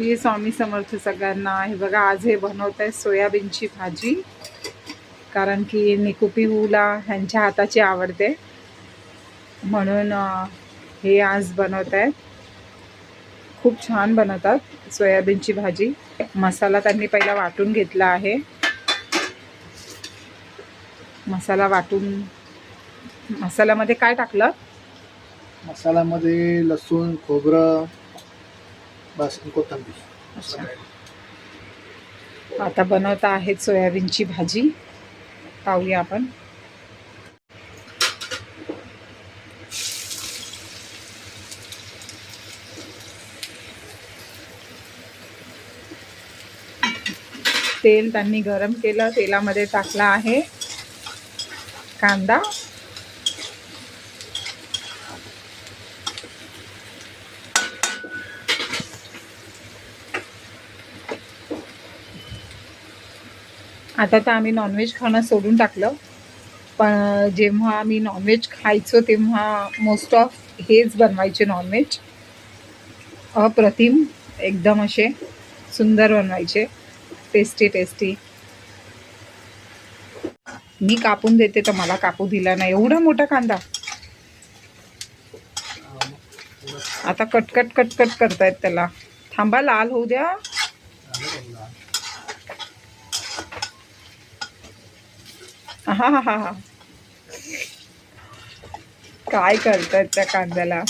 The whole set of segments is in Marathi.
श्री स्वामी समर्थ सगळ्यांना. हे बघा आज हे बनवत आहे सोयाबीनची भाजी. कारण की निकुपी हुला ह्यांच्या हाताची आवडते. म्हणून हे आज बनवत आहेत खूप छान बनवतात सोयाबीनची भाजी. मसाला त्यांनी पहिला वाटून घेतला आहे. मसाला वाटून मसाल्यामध्ये काय टाकलं? मसाल्यामध्ये लसूण खोबरं बस आणि कोथिंबीर. अच्छा. आता बनवता आहेत सोयाबीनची भाजी. पाहूया आपण. तेल त्यांनी गरम केलं तेलामध्ये टाकला आहे. कांदा. आता तर आम्ही नॉनव्हेज खाणं सोडून टाकलं. पण जेव्हा आम्ही नॉनव्हेज खायचो तेव्हा मोस्ट ऑफ हेच बनवायचे नॉनव्हेज अप्रतिम एकदम असे सुंदर बनवायचे. टेस्टी टेस्टी मी कापून देते तर मला कापू दिला नाही. एवढा मोठा कांदा. आता कटकट कटकट करतायत त्याला. थांबा लाल होऊ द्या. हा हा हा हा काय करतात त्या कांद्याला?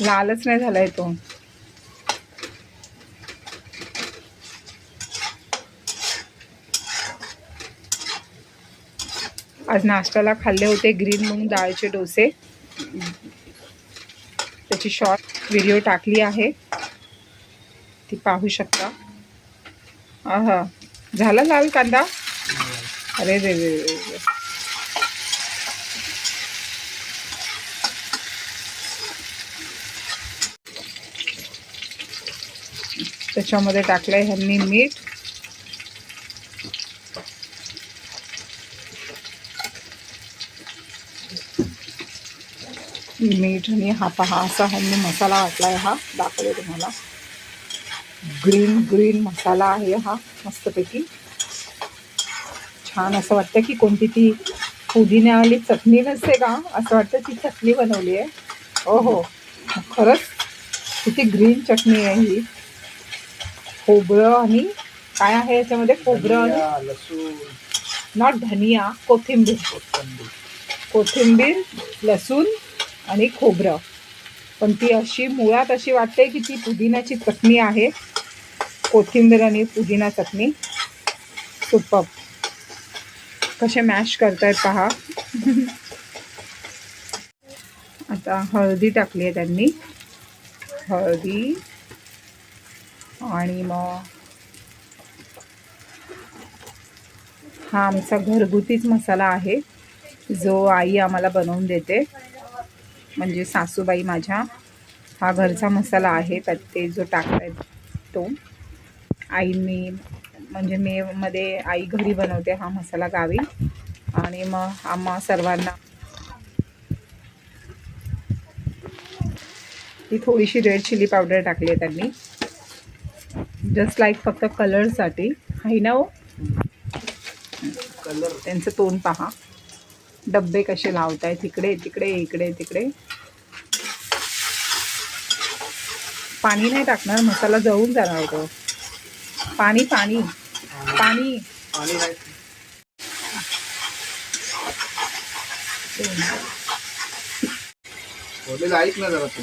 लालच नाही झालाय तो. आज नाश्त्याला खाल्ले होते ग्रीन मूग डाळचे डोसे. त्याची शॉर्ट व्हिडिओ टाकली आहे. ती पाहू शकता. हा झाला लाल कांदा? अरे रे रे रे त्याच्यामध्ये टाकलंय ह्यांनी मीठ. मीठ आणि हा पहा असा ह्यांनी मसाला वाटलाय हा. दाखवले तुम्हाला. ग्रीन ग्रीन मसाला आहे हा मस्तपैकी. छान असं वाटतं की कोणती ती पुदिन्यावाली चटणी नसते का? असं वाटतं ती चटणी बनवली आहे. हो हो खरंच किती ग्रीन चटणी आहे ही. खोबरं आणि काय आहे याच्यामध्ये? खोबरं आणि लसूण. नॉट धनिया कोथिंबीर. कोथिंबीर. कोथिंबीर लसूण आणि खोबरं. पण ती अशी मुळात अशी वाटते की ती पुदिन्याची चटणी आहे. कोथिंबीर आणि पुदिना चटणी. सुपर कसे मॅश करतायत पहा. आता हळदी टाकली आहे त्यांनी. हळदी आणि मग हा आमचा घरगुतीच मसाला आहे. जो आई आम्हाला बनवून देते. म्हणजे सासूबाई माझ्या. हा घरचा मसाला आहे. त्यात ते जो टाकतायत तो. आईने म्हणजे मे मध्ये आई घरी बनवते हा मसाला गावी. आणि मग आम्हा सर्वांना ती थोडीशी रेड चिली पावडर टाकली आहे त्यांनी. जस्ट लाईक फक्त कलरसाठी आहे ना हो? कलर त्यांचं तोंड पहा. डब्बे कसे लावताय. तिकडे तिकडे इकडे तिकडे. पाणी नाही टाकणार. मसाला जळून जाणार होतो. पाणी पाणी. पाणी. पाणी नाही बोललेलं ऐक ना जरा तू.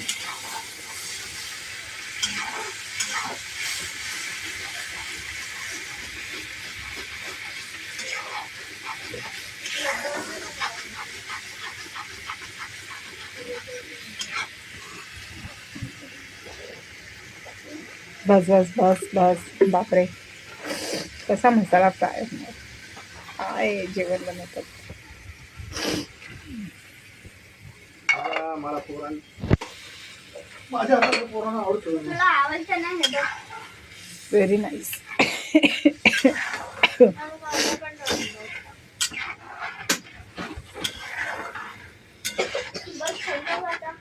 बस बस बस बस. बापरे. कसा मसाला फ्राय काय जेवण बनवतात? मला मला पोरां माझ्या हाताचं पोरांना आवडतो तुला आवडतं ना हे बघ व्हेरी नाईस मला पण आवडतं. बस थंड होता.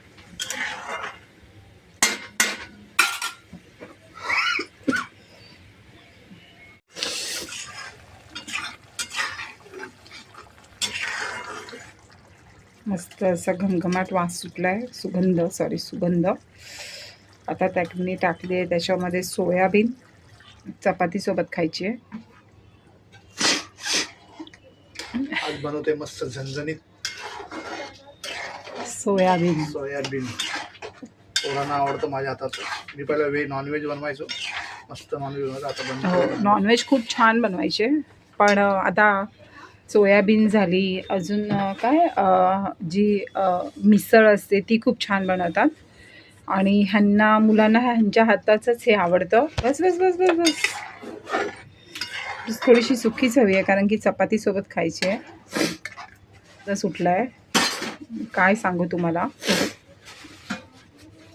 मस्त असा घमघमाट वास सुटलाय. सुगंध सॉरी सुगंध. आता त्याने टाकली आहे. त्याच्यामध्ये सोयाबीन चपातीसोबत खायची आहे. आज बनवते मस्त झणझणीत. सोयाबीन. सोयाबीन. पोरांना आवडतं माझ्या हाताचं. मी पहिला व्हेज नॉनव्हेज बनवायचो. मस्त नॉनव्हेज बनवायचं आता हो बनवतो नॉनव्हेज खूप छान बनवायचे. पण आता सोयाबीन झाली अजून काय जी मिसळ असते ती खूप छान बनवतात. आणि ह्यांना मुलांना ह्यांच्या हाताचंच हे आवडतं. बस बस बस बस बस. थोडीशी सुकीच हवी आहे कारण की चपातीसोबत खायची आहे. आता सुटला आहे काय सांगू तुम्हाला?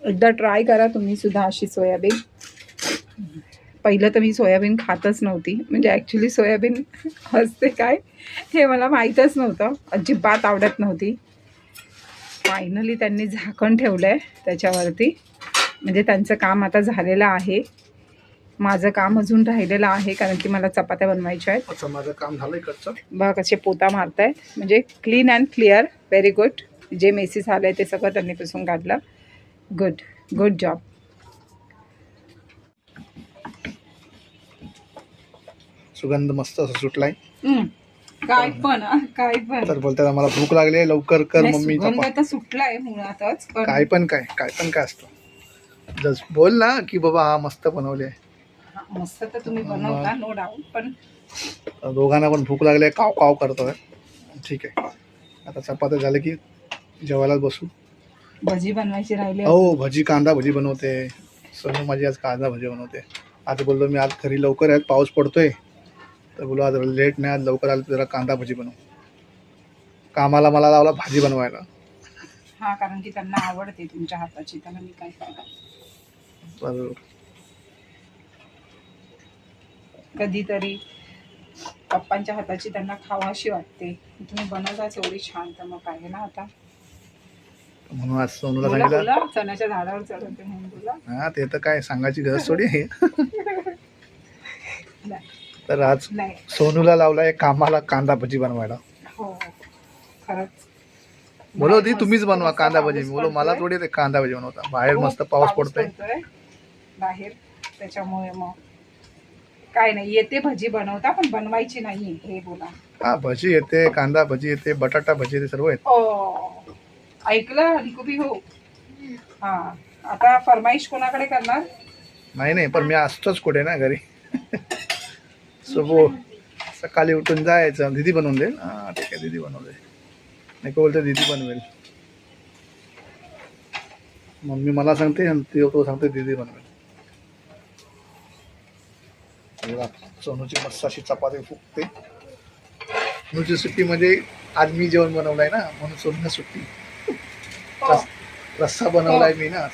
एकदा ट्राय करा तुम्ही सुद्धा अशी सोयाबीन. पहिलं तर मी सोयाबीन खातच नव्हती. म्हणजे ॲक्च्युली सोयाबीन असते काय? हे मला माहीतच नव्हतं. अजिबात आवडत नव्हती. फायनली त्यांनी झाकण ठेवलं आहे त्याच्यावरती. म्हणजे त्यांचं काम आता झालेलं आहे. माझं काम अजून राहिलेलं आहे कारण की मला चपात्या बनवायच्या आहेत. माझं काम झालं बघा कसे पोता मारतायत म्हणजे clean and clear very good जे मेसी झालं आहे ते सगळं त्यांनी पुसून काढलं. गुड गुड जॉब सुगंध मस्त असं सुटलाय. काय पण काय पण. तर बोलतात मला भूक लागली आहे, लवकर कर मम्मी सुटलाय मुळातच काय पण काय काय पण काय असतं. जस बोल ना की बाबा हा मस्त बनवले हा, मस्त तर तुम्ही बनवता नो डाऊट पण दोघांना पण भूक लागली आहे काव काव करतोय. ठीक आहे. आता चपात्या झाले की जेवायला बसू. भजी बनवायची राहिली हो भजी कांदा भजी बनवते. सोनू माझी आज कांदा भजी बनवते. आज बोललो मी आज घरी लवकर आहेत पाऊस पडतोय. तर बोललो आज लेट नाही आज लवकर आलं तर जरा कांदा भजी बनव. कामाला मला लावला भाजी बनवायला. हा कारण की त्यांना आवडते तुमच्या हाताची त्याला मी काय कधीतरी पप्पांच्या हाताची त्यांना खावाशी वाटते. तुम्ही बनवताच एवढी छान तर मग काय ना आता? म्हणून आज सोनूला बोला सांगितलं. बोला चण्याच्या झाडावर चढवते म्हणून बोला. हा ते तर काय सांगायची गरज थोडी आहे. तर आज नाही. सोनूला लावलाय कामाला कांदा भजी बनवायला. हो खरंच. बोलो ती बाहेर तुम्हीच बनवा कांदा भजी. बोलो मला. थोडी ते कांदा भजी बनवता. बाहेर खूप मस्त पाऊस पडतोय. बाहेर. त्याच्यामुळे मग. काय नाही येते भजी बनवता पण बनवायची नाही हे बोला. हा भजी येते कांदा भजी येते बटाटा भजी येते सर्व येते. ओ ऐकलं रिकुबी हो. हा. आता फरमाईश कोणाकडे करणार? नाही नाही पण मी असतोच कुठे ना घरी. सो सकाळी उठून जायचं. दिदी बनवून देईल. हा ठीक आहे. दिदी बनवून देईल. नाही का बोलते दिदी बनवेल. मम्मी मला सांगते आणि ती तो सांगते दिदी बनवेल. बघा, सोनूची मस्त अशी चपाती फुगते. सोनूची सुट्टीमध्ये आज मी जेवण बनवलंय ना म्हणून सोनूला सुट्टी. हो, रस- रस्सा बनवलाय मी ना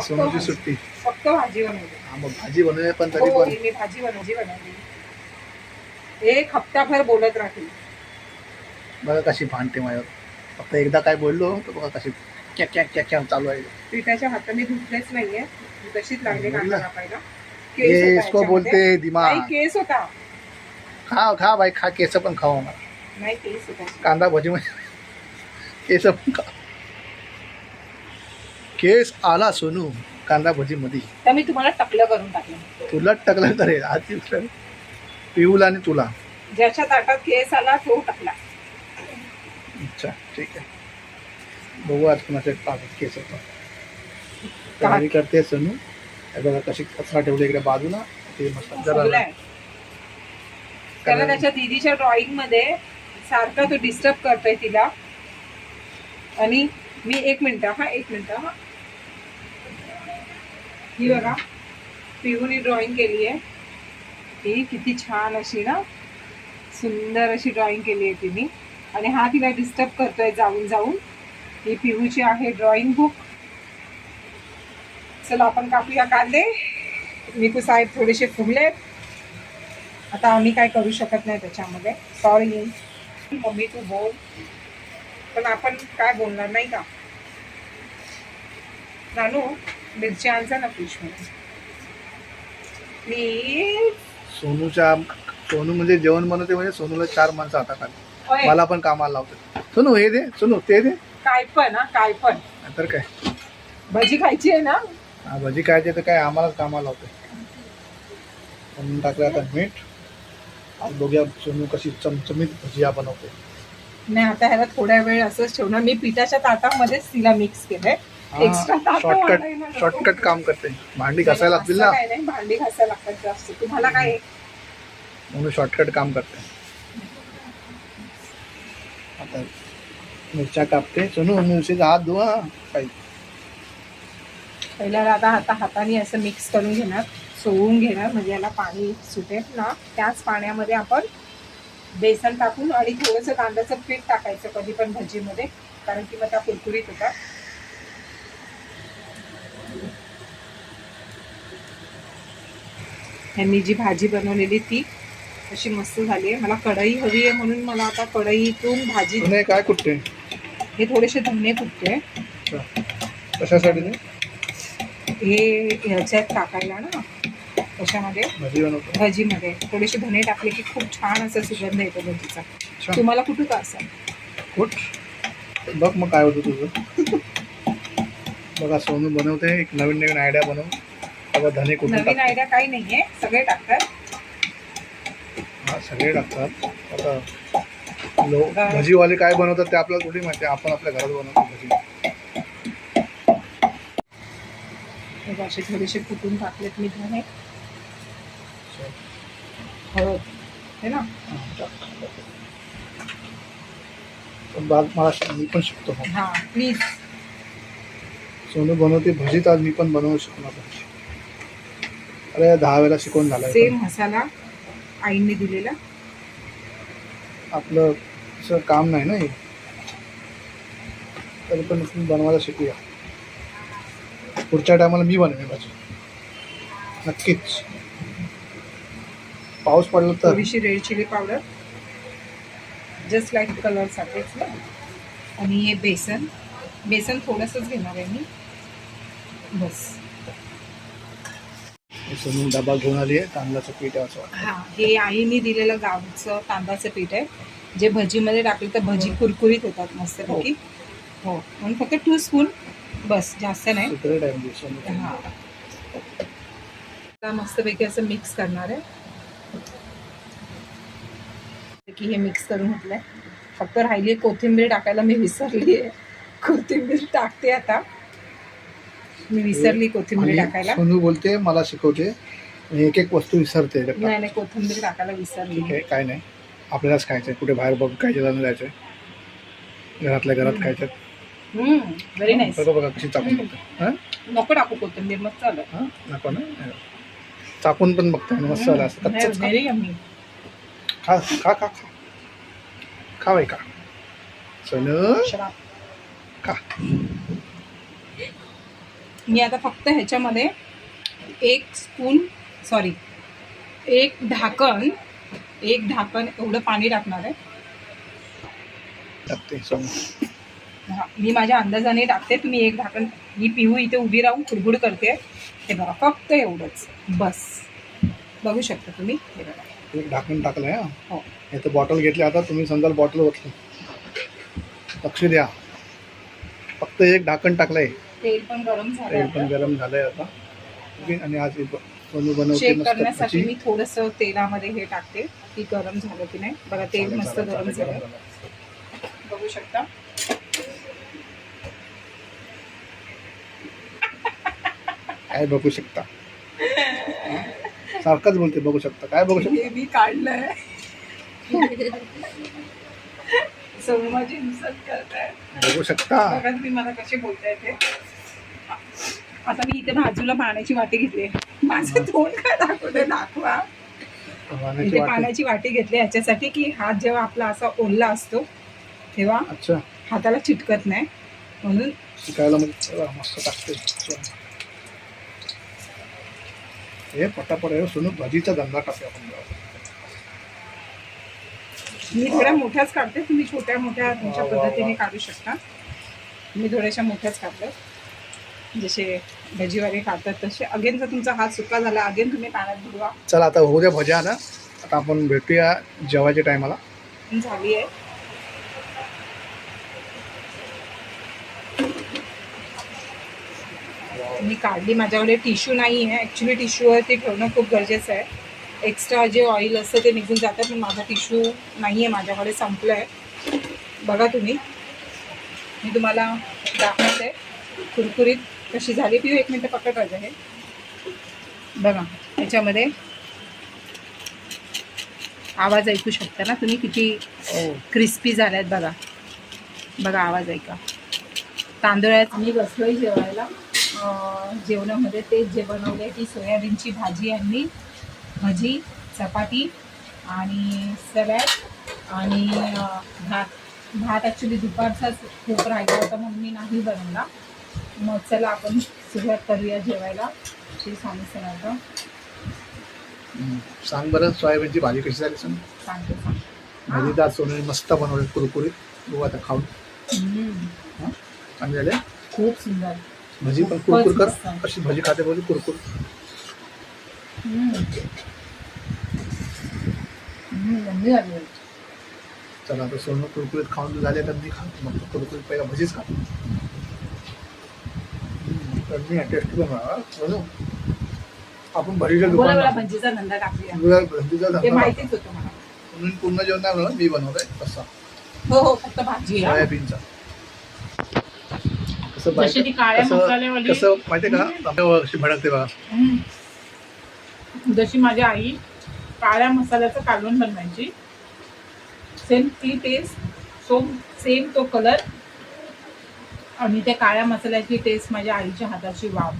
सोनूची सुट्टी. फक्त भाजी बनवली. हा मग भाजी बनवली पण तरी हो पण मी भाजी बनवली बनवली. एक हप्ताभर बोलत राहील. बघा कशी भांडते माझ्यावर. फक्त एकदा काय बोललो तर बघा कशी क्या क्या क्या क्या चालू आहे. पिठाच्या हाताने धुतलेच नाहीये. तशीच लागले. कांदा कापायला ये केस होता इसको याच्यामध्ये. बोलते दिमाग. नाही केस होता. खा खा भाई खा केस पण खाऊ मला नाही केस होता. कांदा भजी मध्ये केस पण खा. केस आला सोनू कांदा भजी मध्ये तर मी तुम्हाला टकलं करून टाकलं. तुला टकलं तर हे. पिऊला आणि तुला. ज्याच्या ताटात केस आला तो टाकला. अच्छा ठीक आहे. बघू आज कुणाचे टाकत केस होता. तयारी करते सोनू. हे बघा कशी कचरा ठेवली इकडे बाजूला. ते मस्त जरा. त्याला त्याच्या दीदीच्या ड्रॉइंगमध्ये सारखा तो डिस्टर्ब करतोय तिला. आणि मी एक मिनिट हा एक मिनिट हा. ही बघा. पिऊने ड्रॉइंग केली आहे ही किती छान अशी ना सुंदर अशी ड्रॉइंग केली आहे तिने. आणि हा तिला डिस्टर्ब करतोय जाऊन जाऊन. ही पिहूची आहे ड्रॉइंग बुक चला आपण कापूया कांदे. मिकू साहेब थोडेसे फुगलेत आता आम्ही काय करू शकत नाही त्याच्यामध्ये. सॉरी मम्मी तू बोल पण आपण काय बोलणार नाही का? नानू मिरची ना पिशमध्ये प्लीज सोनूच्या सोनू म्हणजे जेवण बनवते म्हणजे सोनूला चार माणसं हाताखाली. होय. मला पण कामाला लावते. सुनू हे दे सुनू ते दे. काय पण हा काय पण. नाहीतर काय? भजी खायची आहे ना? हा, भजी ते तर काय आम्हालाच कामाला लावते. म्हणून टाकलं आता मीठ. आज बघूया सोनू कशी चमचमीत भजिया बनवते. नाही आता ह्याला थोड्या वेळ असंच ठेवणार. मी पिठाच्या ताटामध्येच तिला मिक्स केलंय. एक्स्ट्रा शॉर्टकट शॉर्टकट काम करते. भांडी घासायला लागतील ना? काय नाही. भांडी घासायला लागतात जास्त. तुम्हाला काय? आहे? म्हणून शॉर्टकट काम करते. आता मिरच्या कापते. सोनू मिरचीचा हात धुवा. काही. पहिल्याला आता हाता हाताने असं मिक्स करून घेणार सोळून घेणार म्हणजे याला पाणी सुटेल ना त्याच पाण्यामध्ये आपण बेसन टाकून आणि थोडंसं कांद्याचं पीठ टाकायचं कधी पण भजीमध्ये कारण की मग त्या कुरकुरीत होतात. ह्यांनी जी भाजी बनवलेली ती अशी मस्त झाली आहे. मला कढई हवी आहे म्हणून मला आता कढईतून भाजी धने काय कुठते हे थोडेसे धने कुठते कशासाठी हे ह्याच्यात टाकायला ना त्याच्यामध्ये भाजी बनवतो. भजीमध्ये. थोडेसे धने टाकले की खूप छान असा सुगंध येतो भजीचा. तुम्हाला कुठं का असं? कुठ? बघ मग काय होतं तुझं. बघा सोनू बनवते. एक नवीन नवीन आयडिया बनव बघा धने कुठून नवीन आयडिया काही नाहीये सगळे टाकतात. हा सगळे टाकतात. आता लो भजीवाले काय बनवतात ते आपल्याला थोडी माहिती आहे. आपण आपल्या घरात बनवतो भजी. हे असे थोडेसे कुटून टाकलेत मी धने. हळद हे ना? बाग मला मी पण शिकतो. हा प्लीज सोनू बनवते भजीत आज मी पण बनवू शकणार अरे दहा वेळा शिकवून झालाय सेम मसाला आईने दिलेला. आपलं असं काम नाही ना हे. तरी पण आपण बनवायला शिकूया. पुढच्या टायमाला मी बनवेन भाजी. नक्कीच. पाऊस पडला तर. थोडीशी red chilli powder. Just like colour साठीच ना. आणि हे बेसन. बेसन थोडंसंच घेणार आहे मी. बस. सोनू डबा घेऊन आली आहे तांदळाचं पीठ आहे असं हा हे आईने दिलेलं गावचं तांदळाचं पीठ आहे. जे भजीमध्ये टाकलं तर भजी कुरकुरीत होतात मस्तपैकी. हो म्हणून फक्त टू स्पून बस जास्त नाही. सिक्रेट आहे म्हणजे हा. आता मस्तपैकी असं मिक्स करणार आहे. की हे मिक्स करून घेतलंय. फक्त राहिली कोथिंबीर टाकायला मी विसरली आहे कोथिंबीर टाकते आता. मी विसरली कोथिंबीर टाकायला. सोनू बोलते मला शिकवते. एक एक वस्तू विसरते. नाही नाही कोथिंबीर टाकायला विसरली. ठीक आहे काय नाही. आपल्यालाच खायचं कुठे बाहेर बघ काय जायचं जायचं घरातल्या घरात खायचं व्हेरी नाईस बघा कशी चाकून बघते नको टाकू कोथिंबीर चालेल हां? नको ना? चाकून पण बघते मस्त झालं असं. खा. व्हेरी यम्मी खा खा खा खा. खा बाई का सोनू? खा. मी आता फक्त ह्याच्यामध्ये एक स्पून सॉरी एक ढाकण एक ढाकण एवढं पाणी टाकणार आहे. हा, मी माझ्या अंदाजाने टाकते. तुम्ही एक ढाकण मी पिहू इथे उभी राहून कुडबुड करते. हे बघा फक्त एवढंच. बस. बघू शकता तुम्ही? हे बघा. एक ढाकण टाकलंय हा? हो. हे तर बॉटल घेतली आता तुम्ही समजाल बॉटल ओतली लक्ष द्या. फक्त एक ढाकण टाकलंय. तेल पण गरम झालं तेल पण. गरम झालंय आता. ओके, आणि आज हे बनवते चेक मस्त करण्यासाठी भजी. मी थोडस तेलामध्ये हे टाकते की गरम झालं की नाही. बघा तेल चालेल, मस्त चालेल, गरम चालेल, झालं. बघू शकता. काय बघू शकता? सारखंच बोलते बघू शकता. काय बघू शकता? हे मी काढलंय. सोनू माझी हिंसत करताय. बघू शकता. बघा तुम्ही मला कसे बोलताय ते. आता मी इथे बाजूला पाण्याची वाटी घेतली माझं तोंड काय दाखवते दाखवा. इथे पाण्याची वाटी घेतली याच्यासाठी की हात जेव्हा आपला असा ओल्ला असतो तेव्हा हाताला चिटकत नाही. म्हणून शिकायला मस्त टाकते. हे पटापट आहे सोनू भजीचा धंदा टाकूया आपण. मी थोड्या मोठ्याच काढते तुम्ही छोट्या मोठ्या तुमच्या पद्धतीने. काढू शकता. मी थोड्याशा मोठ्याच काढल्या जसे भजी वगैरे खातात तसे अगेन जर तुमचा हात सुका झाला अगेन तुम्ही पाण्यात भरवा चला आता होऊ द्या भजा ना आता आपण भेटूया जेवायच्या टायमाला. झाली आहे. मी काढली माझ्याकडे टिश्यू नाही आहे. ॲक्च्युली टिश्यूवरती ठेवणं खूप गरजेचं आहे. एक्स्ट्रा जे ऑइल असतं ते निघून जातं पण माझा टिश्यू नाही आहे माझ्याकडे संपलं आहे. बघा तुम्ही. मी तुम्हाला दाखवते. कुरकुरीत कशी झाली पिऊ एक मिनटं पकड राजा हे. बघा याच्यामध्ये आवाज ऐकू शकता ना तुम्ही किती क्रिस्पी झाल्यात बघा. बघा आवाज ऐका. तांदळात आम्ही बसलोय जेवायला. जेवणामध्ये तेच जे बनवले ती सोयाबीनची भाजी आणली भजी चपाती आणि सॅलॅड आणि भात. भात ॲक्च्युली दुपारचाच खूप राहिला होता म्हणून मी नाही बनवला. मग चला आपण सुरुवात करूया जेवायला. श्री स्वामी समर्थ. सांग बरं सोयाबीनची भाजी कशी झाली सांग. सांगते सांग. सोनूने मस्त बनवली कुरकुरीत. बघू आता खाऊन. हां? चांगली झाले? खूप सुंदर. भजी पण कुरकुर कर. कशी भजी खाते बोलू कुरकुर. चला आता सोनू कुरकुरीत खाऊन झाले तर मी खातो. मग कुरकुरीत पहिला भजीच तर मी टेस्ट बनवा आपण भजीच्या बोला दुकान भंजीचा धंदा टाकूया. भजीचा ते धंदा माहितीच होतं मला. म्हणून पूर्ण जेवण नाही बनवलं, मी बनवलंय तसा. हो हो फक्त भाजी हा. सोयाबीनचा. कसं जशी ती काळ्या कसं मसाल्यावाली कसं माहितीये का? आपल्या कशी भडकते बघा हम्म. जशी माझी आई काळ्या मसाल्याचं कालवण बनवायची सेम ती टेस्ट सो सेम तो कलर आणि त्या काळ्या मसाल्याची टेस्ट माझ्या आईच्या हाताची वाव.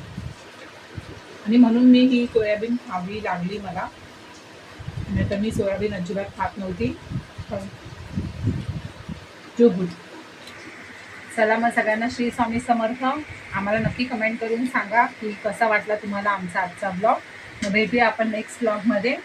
आणि म्हणून मी ही सोयाबीन खावी लागली मला. नाही तर मी सोयाबीन अजिबात खात नव्हती पण जो चला मग सगळ्यांना श्री स्वामी समर्थ. आम्हाला नक्की कमेंट करून सांगा की कसा वाटला तुम्हाला आमचा आजचा ब्लॉग मग भेटूया आपण नेक्स्ट ब्लॉगमध्ये